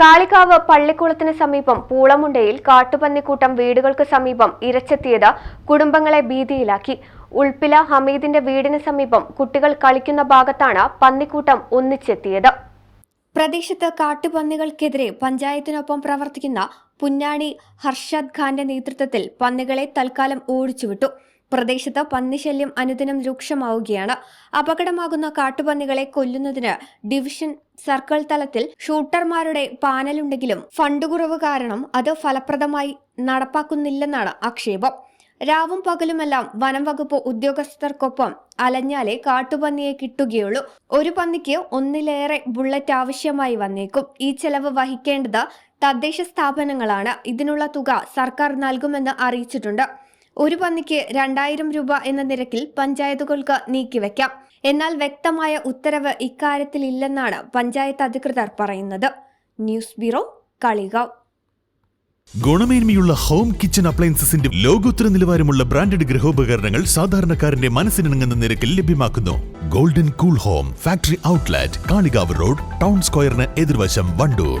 Kalikavu പള്ളിക്കുളത്തിന് സമീപം പൂളമുണ്ടയിൽ കാട്ടുപന്നിക്കൂട്ടം വീടുകൾക്ക് സമീപം ഇരച്ചെത്തിയത് കുടുംബങ്ങളെ ഭീതിയിലാക്കി. ഉൾപ്പില ഹമീദിന്റെ വീടിന് സമീപം കുട്ടികൾ കളിക്കുന്ന ഭാഗത്താണ് പന്നിക്കൂട്ടം ഒന്നിച്ചെത്തിയത്. പ്രദേശത്ത് കാട്ടുപന്നികൾക്കെതിരെ പഞ്ചായത്തിനൊപ്പം പ്രവർത്തിക്കുന്ന പുന്നാണി ഹർഷദ് ഖാന്റെ നേതൃത്വത്തിൽ പന്നികളെ തൽക്കാലം ഓടിച്ചുവിട്ടു. പ്രദേശത്ത് പന്നിശല്യം അനുദിനം രൂക്ഷമാവുകയാണ്. അപകടമാകുന്ന കാട്ടുപന്നികളെ കൊല്ലുന്നതിന് ഡിവിഷൻ സർക്കിൾ തലത്തിൽ ഷൂട്ടർമാരുടെ പാനലുണ്ടെങ്കിലും ഫണ്ട് കുറവ് കാരണം അത് ഫലപ്രദമായി നടപ്പാക്കുന്നില്ലെന്നാണ് ആക്ഷേപം. രാവും പകലുമെല്ലാം വനം വകുപ്പ് ഉദ്യോഗസ്ഥർക്കൊപ്പം അലഞ്ഞാലേ കാട്ടുപന്നിയെ കിട്ടുകയുള്ളൂ. ഒരു പന്നിക്ക് ഒന്നിലേറെ ബുള്ളറ്റ് ആവശ്യമായി വന്നേക്കും. ഈ ചെലവ് വഹിക്കേണ്ടത് തദ്ദേശ സ്ഥാപനങ്ങളാണ്. ഇതിനുള്ള തുക സർക്കാർ നൽകുമെന്ന് അറിയിച്ചിട്ടുണ്ട്. ഒരു പന്നിക്ക് രണ്ടായിരം രൂപ എന്ന നിരക്കിൽ പഞ്ചായത്തുകൾക്ക് നീക്കിവെക്കാം എന്നാൽ വ്യക്തമായ ഉത്തരവ് ഇക്കാര്യത്തിൽ ഇല്ലെന്നാണ് പഞ്ചായത്ത് അധികൃതർ പറയുന്നത്. News bureau Kalikavu. ഗുണമേന്മയുള്ള ഹോം കിച്ചൺ അപ്ലയൻസസിന്റെ ലോകോത്തര നിലവാരമുള്ള ബ്രാൻഡഡ് ഗൃഹോപകരണങ്ങൾ സാധാരണക്കാരന്റെ മനസ്സിനിണങ്ങുന്ന നിരക്കിൽ ലഭ്യമാക്കുന്നു. Golden cool home factory outlet Kalikavu road town സ്ക്വയറിന് എതിർവശം Wandoor.